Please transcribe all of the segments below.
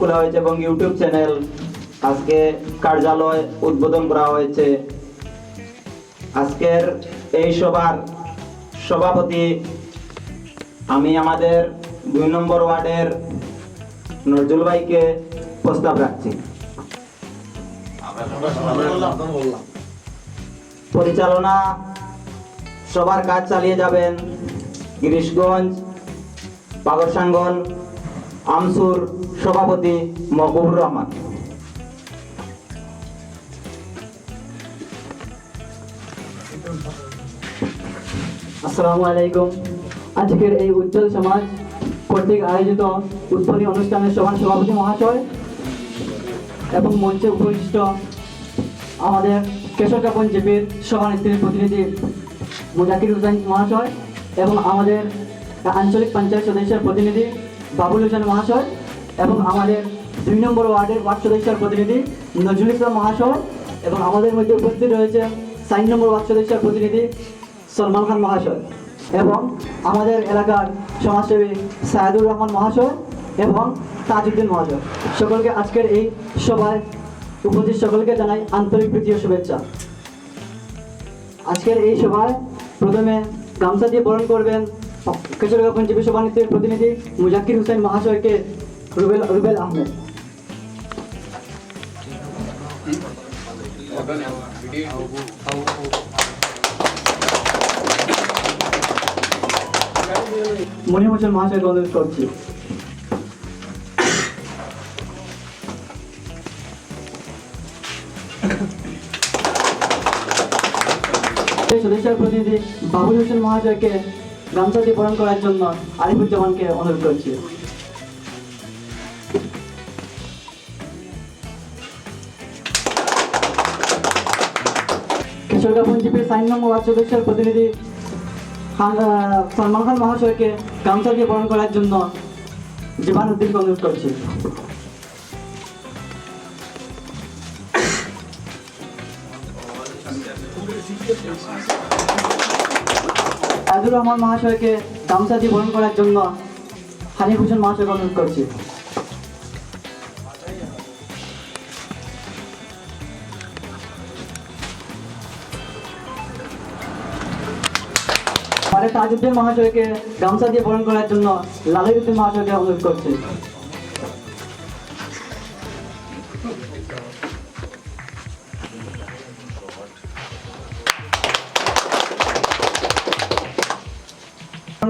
খোলা হয়েছে এবং ইউটিউব চ্যানেল আজকে কার্যালয় উদ্বোধন করা হয়েছে। আজকের এই সভার সভাপতি, আমি আমাদের দুই নম্বর ওয়ার্ডের নজরুল ভাইকে প্রস্তাব রাখছি। পরিচালনা সবার কাজ চালিয়ে যাবেন গিরিশগঞ্জ পাগরসাঙ্গন আমসুর সভাপতি মকবুর রহমান। আসসালামু আলাইকুম। আজকের এই উজ্জ্বল সমাজ কর্তৃক আয়োজিত উদ্বোধনী অনুষ্ঠানের সভার সভাপতি মহাশয় এবং মঞ্চে উপবিষ্ট আমাদের কেশর কাপন জিপির সভানেত্রীর প্রতিনিধি মুজাকির হোসেন মহাশয় এবং আমাদের আঞ্চলিক পঞ্চায়েত সদস্যের প্রতিনিধি বাবুল হোসেন মহাশয় এবং আমাদের দুই নম্বর ওয়ার্ডের ওয়ার্ড সদস্যের প্রতিনিধি নজরুল ইসলাম মহাশয় এবং আমাদের মধ্যে উপস্থিত রয়েছে সাইন নম্বর ওয়ার্ড সদস্যের প্রতিনিধি সলমান খান মহাশয় এবং আমাদের এলাকার সমাজসেবী সায়েদুর রহমান মহাশয় এবং তাজউদ্দিন মহাশয়। সকলকে আজকের এই সভায় উপস্থিত সকলকে জানাই আন্তরিক প্রীতি শুভেচ্ছা। আজকের এই সভায় প্রথমে গামছা দিয়ে বরণ করবেন কেশরগা পঞ্চমী সভানেত্রীর প্রতিনিধি মুজাকির হোসেন মহাশয়কে রুবেল রুবেল আহমেদ। মনি হোসেন মহাশয়কে অনুরোধ করছি এই সদস্যের প্রতিনিধি বাবুল হোসেন মহাশয়কে গামছা দিয়ে বরণ করার জন্য আরিফুজ্জামানকে অনুরোধ করছি। কিশোরগা পঞ্জিপির সাইন নম্বর সদস্যের প্রতিনিধি সলমান খান মহাশয়কে গামছা দিয়ে বরণ করার জন্য জীবান উদ্দিনকে অনুরোধ করছি। আজুর রহমান মহাশয়কে গামছা দিয়ে বরণ করার জন্য হোসেন মহাশয়কে অনুরোধ করছি। পরে তাজউদ্দিন মহাশয়কে গামছা দিয়ে বরণ করার জন্য লালিউদ্দিন মহাশয়কে অনুরোধ করছি।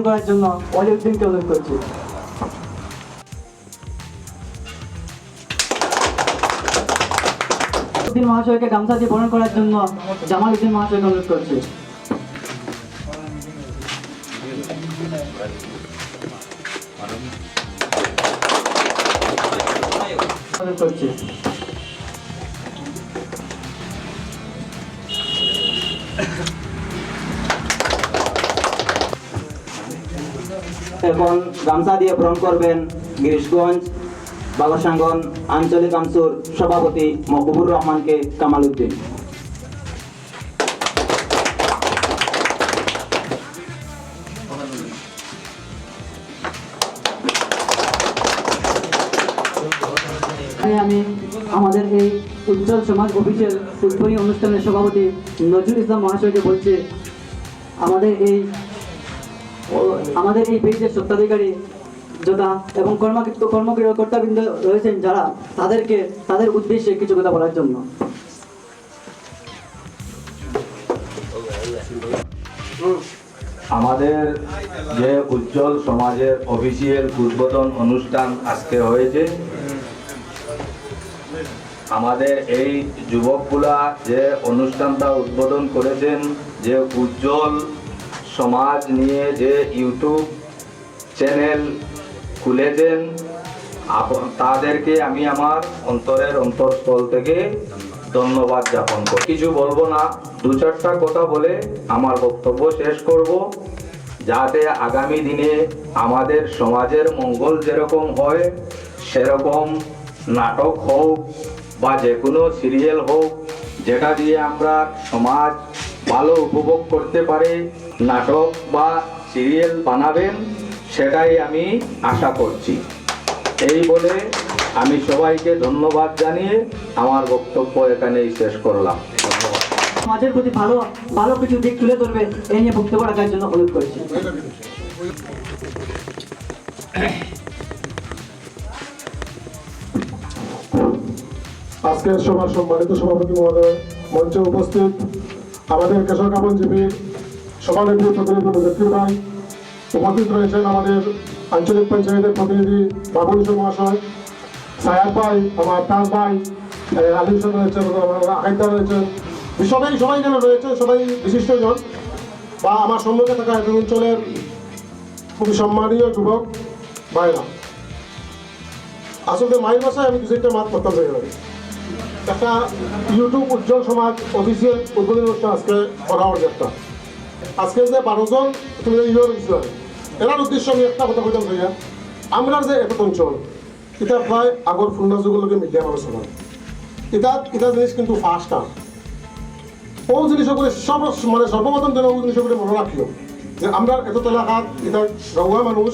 করার জন্য অলিউদ্দিনকে অনুরোধ করছি। মহাশয়কে গামছা দিয়ে বরণ করার জন্য জামাল উদ্দিন মহাশয়কে অনুরোধ করছি। করছি এখন গামছা দিয়ে ভ্রমণ করবেন গিরিশগঞ্জ বাবাসাঙ্গন আঞ্চলিক আমসুর সভাপতি মকবুর রহমানকে কামাল উদ্দিন। তাই আমি আমাদের এই উজ্জ্বল সমাজ অফিসের উদ্বোধনী অনুষ্ঠানের সভাপতি নজরুল ইসলাম মহাশয়কে বলছে, আমাদের এই আমাদের এই পেজের সত্ত্বাধিকারী যোদ্ধা এবং কর্মকৃত কর্মকর্তাবৃন্দ রয়েছেন যারা, তাদেরকে, তাদের উদ্দেশ্যে কিছু কথা বলার জন্য। আমাদের যে উজ্জ্বল সমাজের অফিসিয়াল উদ্বোধন অনুষ্ঠান আজকে হয়েছে আমাদের এই যুবকগুলা যে অনুষ্ঠানটা উদ্বোধন করেছেন, যে উজ্জ্বল সমাজ নিয়ে যে ইউটিউব চ্যানেল খুলেছেন তাদেরকে আমি আমার অন্তরের অন্তরস্থল থেকে ধন্যবাদ জ্ঞাপন করি কিছু বলব না, দু চারটা কথা বলে আমার বক্তব্য শেষ করব, যাতে আগামী দিনে আমাদের সমাজের মঙ্গল যেরকম হয়, সেরকম নাটক হোক বা যে কোনো সিরিয়াল হোক, যেটা দিয়ে আমরা সমাজ ভালো উপভোগ করতে পারে, নাটক বা সিরিয়াল বানাবেন, সেটাই আমি আশা করছি। এই বলে আমি সবাইকে ধন্যবাদ জানিয়ে আমার বক্তব্য এখানেই শেষ করলাম। সমাজের প্রতি ভালো ভালো কিছু দিক তুলে ধরবে, এই নিয়ে বক্তব্য রাখার জন্য অনুরোধ করছি। আজকের সভার সম্মানিত সভাপতি মহোদয় মঞ্চে উপস্থিত আমাদের কেশর কাপন জিপির সভানেত্রী প্রতিনিধি মুজাক্কির ভাই উপস্থিত রয়েছেন আমাদের আঞ্চলিক পঞ্চায়েতের প্রতিনিধি বাবুল মহাশয় সায়াদ ভাই আমার তাজ ভাই আহ, আলী হোসেন রয়েছেন আকাইদা রয়েছেন। সবাই সবাই যেন রয়েছে সবাই বিশিষ্টজন। বা আমার সম্মুখে থাকা এক অঞ্চলের খুবই সম্মানীয় যুবক ভাইরা। আসলে মায়ের ভাষায় আমি কিছু একটা মাত করতাম একটা ইউটিউব উজ্জ্বল সমাজ অফিসিয়াল উদ্বোধনী অনুষ্ঠান আজকে করা হচ্ছে একটা। আজকে যে বারো জন তুমি ইউর আমি একটা কথা কইতাম চাই আমরা যে এক অঞ্চল, এটা প্রায় আগর ফুলনা যুগলৈকে মিডিয়া মানুষ এটা এটা জিনিস কিন্তু ফার্স্ট আর। ও জিনিসগুলো সব মানে সর্বপ্রথম যেন ও জিনিসগুলো মনে রাখিও, যে আমরা এত এলাকাত এটা গাঁওয়া মানুষ,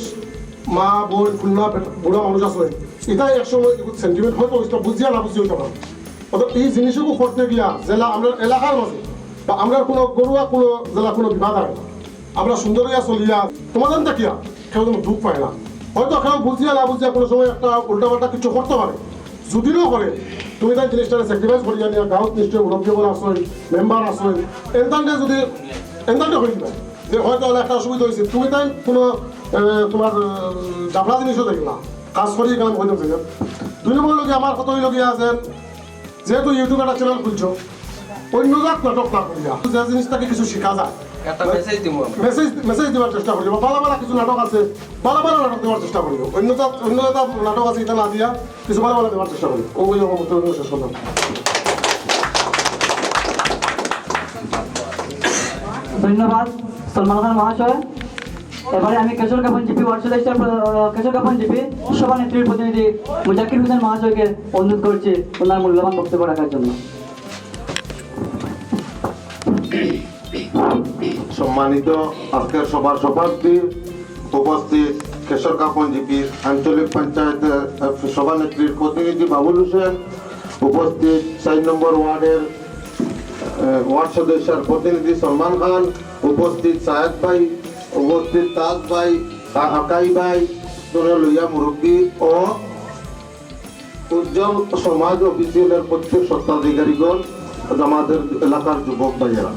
মা, বোন, খুলনা বুড়া মানুষ আছে। এটা একসময় সেন্টিমেন্ট হয়তো বুঝিয়া না বুঝিয়ে হইতে পারে অর্থাৎ এই জিনিসগুলো করতে গিয়া জেলা আমরা এলাকার মাঝে বা আমরা কোনো গরুয়া কোনো জেলা কোনো বিবাদ হয় না। আমরা সুন্দর হইয়া চলিয়া তোমাদের দেখিয়া কেউ যেন দুঃখ পায় না। হয়তো কেউ বুঝিয়া না বুঝিয়া কোনো সময় একটা উল্টাপাল্টা কিছু করতে পারে। যদিও করে তুমি তাই জিনিসটা স্যাক্রিফাইস করি জানি গাঁৱত নিশ্চয় মুৰব্বীসকল আছে মেম্বাৰ আছে এনতান্তে যদি এনতান্তে কৰি দিবা। যে হয়তো অলপ একটা অসুবিধা হয়েছে তুমি তাই কোনো এ, তোমার জাবলা জিনিসও দেখলা কাজ করি কাম হইতে চাই দুই নম্বর লগে আমার কত লগিয়া যে যেহেতু ইউটিউব একটা চ্যানেল খুলছো অন্য জাত নাটক না করিয়া। যে জিনিসটাকে কিছু শিখা যায়। মেসেজ মেসেজ মেসেজ দেওয়ার চেষ্টা করিব। বালা বালা কিছু নাটক আছে দেওয়ার চেষ্টা করিব। অন্য অন্য এটা নাটক আছে এটা না দিয়া কিছু বালা বালা দেওয়ার চেষ্টা করিব। শেষ করলাম ধন্যবাদ সলমান খান মহাশয়। এবারে আমি কেশর জিপি জিপি সভানেত্রীর প্রতিনিধি মুজাকির অনুরোধ করছি ওনার মূল্যবান বক্তব্য রাখার জন্য। সম্মানিত আজকের সভার সভাপতি উপস্থিত কেশর কাপন জিপির আঞ্চলিক পঞ্চায়েতের সভানেত্রীর প্রতিনিধি বাবুল হোসেন, উপস্থিত চার নম্বর ওয়ার্ডের ওয়ার্ড সদস্যের প্রতিনিধি সলমান খান, উপস্থিত সাহেদ ভাই উপস্থিত তাজ ভাই আকাই ভাই তোরে লইয়া মুরব্বী ও উজ্জ্বল সমাজ অফিসিয়ালের প্রত্যেক স্বত্বাধিকারীগণ আমাদের এলাকার যুবক ভাইয়েরা।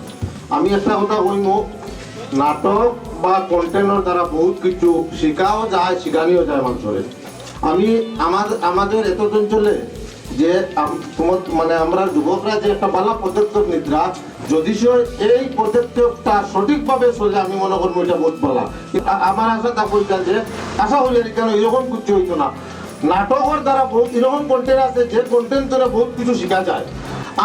আমি একটা কথা কইম, নাটক বা কন্টেন্টের দ্বারা বহুত কিছু শেখাও যায় শেখানিও যায় মানুষের। আমি আমাদের আমাদের এত অঞ্চলে যে মানে আমরা যুবকরা যে একটা ভালো পদক্ষেপ নিদ্রা যদি এই পদক্ষেপটা সঠিকভাবে চলে, আমি মনে করব এটা বহুত ভালো আমার আশা তা বলতে যে আশা হলে কেন এরকম কিছু হইতো না। নাটকের দ্বারা বহুত এরকম কন্টেন্ট আছে, যে কন্টেন্ট দ্বারা বহুত কিছু শেখা যায়।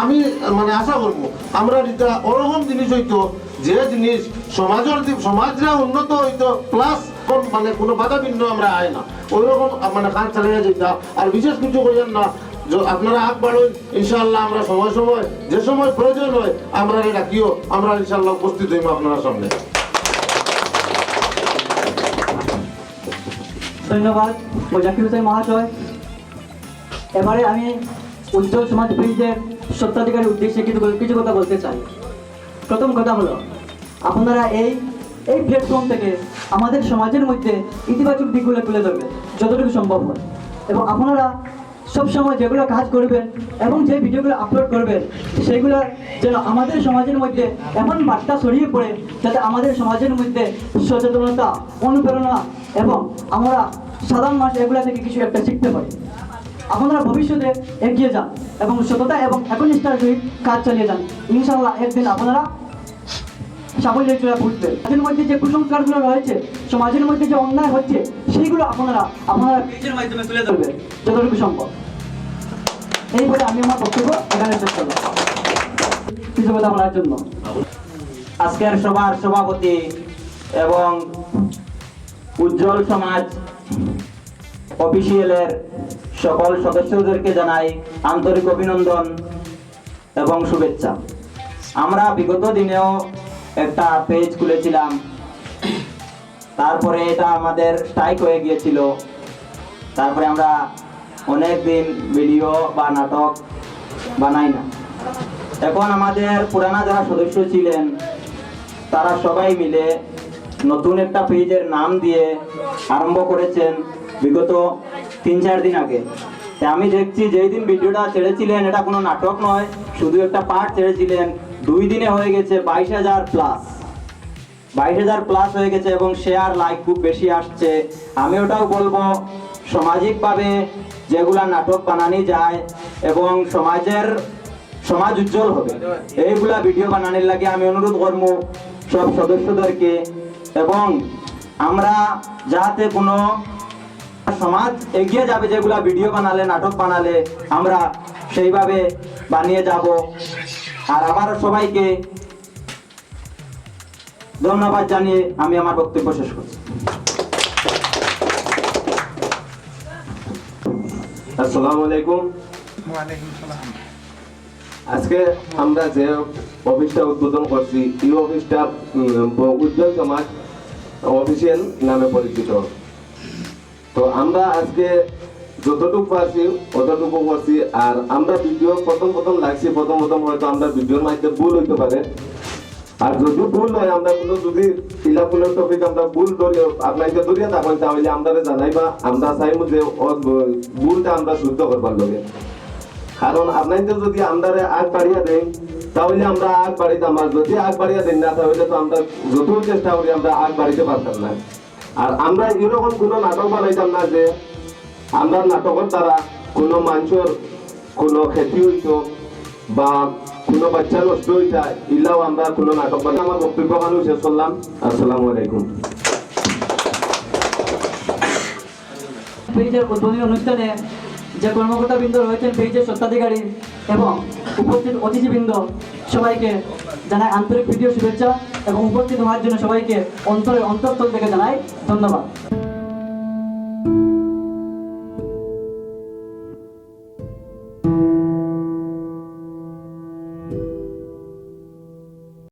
আমি মানে আশা করব, আমরা যেটা ওরকম জিনিস হইতো, যে জিনিস সমাজের সমাজরা উন্নত হইতো প্লাস মানে কোনো বাধা বিঘ্ন আমরা আয় না। ওইরকম মানে কাজ চালিয়ে যেটা আর বিশেষ কিছু করেন না আপনারা আগ বাড়ুন, ইনশাআল্লাহ আমরা সময় সময়, যে সময় প্রয়োজন হয়, আমরা ডাকিও, আমরা ইনশাআল্লাহ উপস্থিত হইব আপনার সামনে। ধন্যবাদ মুজাকির হোসেন মহাশয়। এবারে আমি উজ্জ্বল সমাজ ব্রিজের সত্ত্বাধিকারীর উদ্দেশ্যে কিছু কিছু কথা বলতে চাই। প্রথম কথা হলো, আপনারা এই এই প্ল্যাটফর্ম থেকে আমাদের সমাজের মধ্যে ইতিবাচক দিকগুলো তুলে ধরবেন, যতটুকু সম্ভব হয়। এবং আপনারা সবসময় যেগুলো কাজ করবেন এবং যে ভিডিওগুলো আপলোড করবেন, সেগুলো যেন আমাদের সমাজের মধ্যে এমন বার্তা ছড়িয়ে পড়ে যাতে আমাদের সমাজের মধ্যে সচেতনতা, অনুপ্রেরণা এবং আমরা সাধারণ মানুষ এগুলো থেকে কিছু একটা শিখতে পারি। আপনারা ভবিষ্যতে এগিয়ে যান এবং সততা এবং একনিষ্ঠার সহিত কাজ চালিয়ে যান। ইনশাল্লাহ একদিন আপনারা সাফল্যের চূড়া বুঝবেন সমাজের মধ্যে যে কুসংস্কারগুলো রয়েছে, সমাজের মধ্যে যে অন্যায় হচ্ছে সেইগুলো আপনারা আপনারা বীজের মাধ্যমে তুলে ধরবেন। যতটুকু সম্ভব। আমি আমার বক্তব্য এখানে শেষ বলার জন্য। আজকের সভার সভাপতি এবং উজ্জ্বল সমাজ অফিসিয়ালের সকল সদস্যদেরকে জানাই আন্তরিক অভিনন্দন এবং শুভেচ্ছা। আমরা বিগত দিনেও একটা পেজ খুলেছিলাম। তারপরে এটা আমাদের স্ট্রাইক হয়ে গিয়েছিল। তারপরে আমরা অনেক দিন ভিডিও বা নাটক বানাই না। এখন আমাদের পুরানা যারা সদস্য ছিলেন, তারা সবাই মিলে নতুন একটা পেজের নাম দিয়ে আরম্ভ করেছেন বিগত তিন চার দিন আগে। আমি দেখছি যেই দিন ভিডিওটা ছেড়েছিলেন, এটা কোনো নাটক নয়, শুধু একটা পার্ট ছেড়েছিলেন। দুই দিনে হয়ে গেছে বাইশ হাজার প্লাস বাইশ হাজার প্লাস হয়ে গেছে এবং শেয়ার লাইক খুব বেশি আসছে। আমি ওটাও বলব সামাজিকভাবে যেগুলা নাটক বানানি যায় এবং সমাজের সমাজ উজ্জ্বল হবে, এইগুলা ভিডিও বানানোর লাগে আমি অনুরোধ করব সব সদস্যদেরকে। এবং আমরা যাতে কোনো সমাজ এগিয়ে যাবে যেগুলা ভিডিও বানালে, নাটক বানালে, আমরা সেইভাবে বানিয়ে যাব। আর আবার সবাইকে ধন্যবাদ জানিয়ে আমি আমার বক্তব্য শেষ করছি। আসসালামু আলাইকুম। আজকে আমরা যে অফিসটা উদ্বোধন করছি এই অফিসটা উজ্জ্বল সমাজ অফিসিয়াল নামে পরিচিত। তো আমরা আজকে যতটুকু পারছি অতটুকু করছি আর আমরা ভিডিও প্রথম প্রথম লাগছি প্রথম প্রথম হয়তো আমরা ভিডিওর মাধ্যমে ভুল হইতে পারে। আর যদি ভুল হয়, আমরা কোনো যদি ফিল আপ কোনো টপিক আমরা ভুল ধরি, আপনাকে ধরিয়া থাকেন তাহলে আমরা জানাইবা, আমরা চাইব যে ভুলটা আমরা শুদ্ধ করবার লগে। কারণ আপনাদের যদি আমদারে আগ বাড়িয়া দেন তাহলে আমরা আগ বাড়িতাম আর যদি আগ বাড়িয়া দেন না, তাহলে তো আমরা যত চেষ্টা করি, আমরা আগ বাড়িতে পারতাম না। আর আমরা এরকম কোনো নাটক বানাইতাম না যে, আমরা নাটকের দ্বারা কোনো মানুষের কোনো ক্ষতি হইতো বা কোনো বাচ্চা নষ্ট হইতা ইলাও আমরা কোনো নাটক আমার বক্তব্য শেষ করলাম আলাইকুম। পেজের উদ্বোধনী অনুষ্ঠানে যে কর্মকর্তা বৃন্দ রয়েছেন পেজের এবং উপস্থিত অতিথিবৃন্দ, সবাইকে জানাই আন্তরিক ভিডিও শুভেচ্ছা এবং উপস্থিত হওয়ার জন্য সবাইকে অন্তরের অন্তঃস্থল থেকে জানাই ধন্যবাদ।